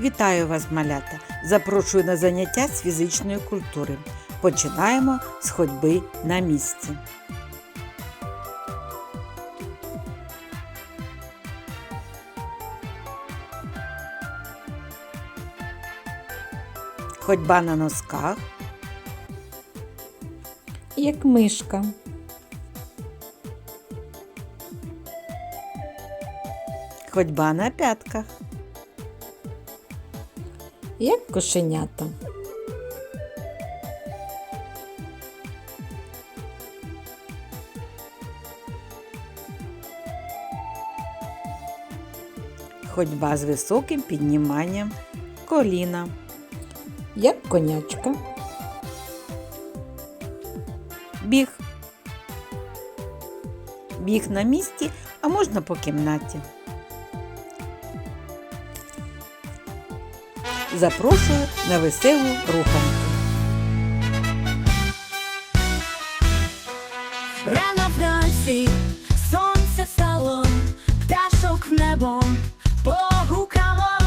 Вітаю вас, малята! Запрошую на заняття з фізичної культури. Починаємо з ходьби на місці. Ходьба на носках, як мишка. ходьба на п'ятках, Як кошенята. ходьба з високим підніманням коліна, Як конячка. біг. Біг на місці, а можна по кімнаті. Запрошую на веселу руханку. Рано вранці сонце стало, пташок в небо погукало,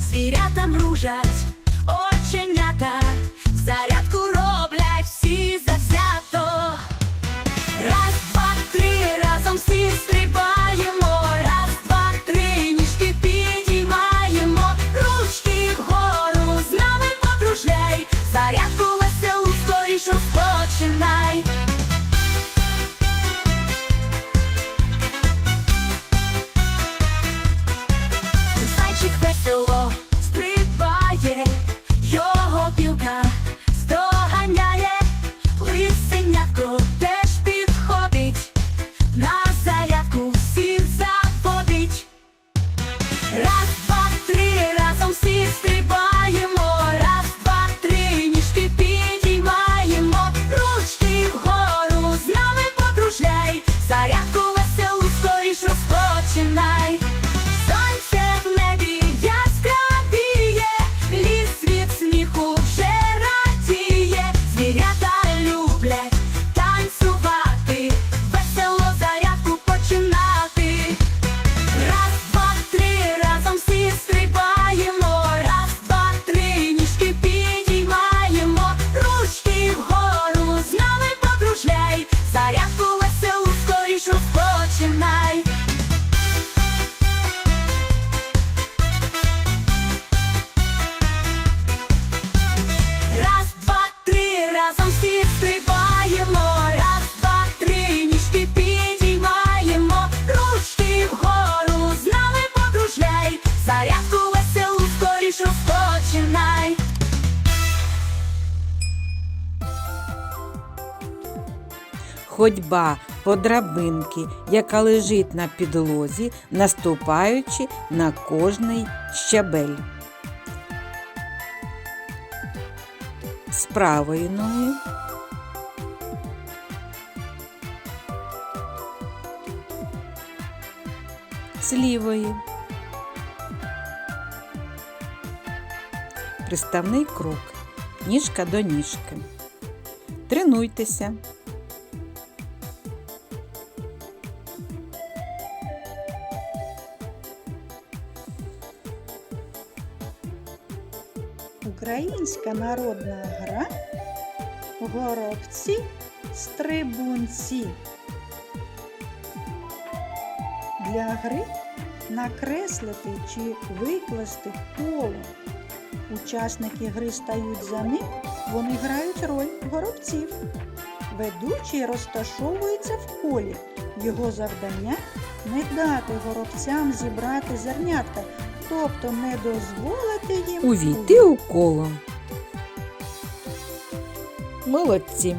звірятам мружать, 하지만 Ходьба по драбинки, яка лежить на підлозі, наступаючи на кожний щабель. З правої ноги. З лівої. Приставний крок. Ніжка до ніжки. Тренуйтеся. Українська народна гра Горобці стрибунці. Для гри накреслити чи викласти коло. Учасники гри стають за ним, вони грають роль горобців. Ведучий розташовується в колі. Його завдання не дати горобцям зібрати зернятка, тобто не дозволити їм Увійти у коло. Молодці!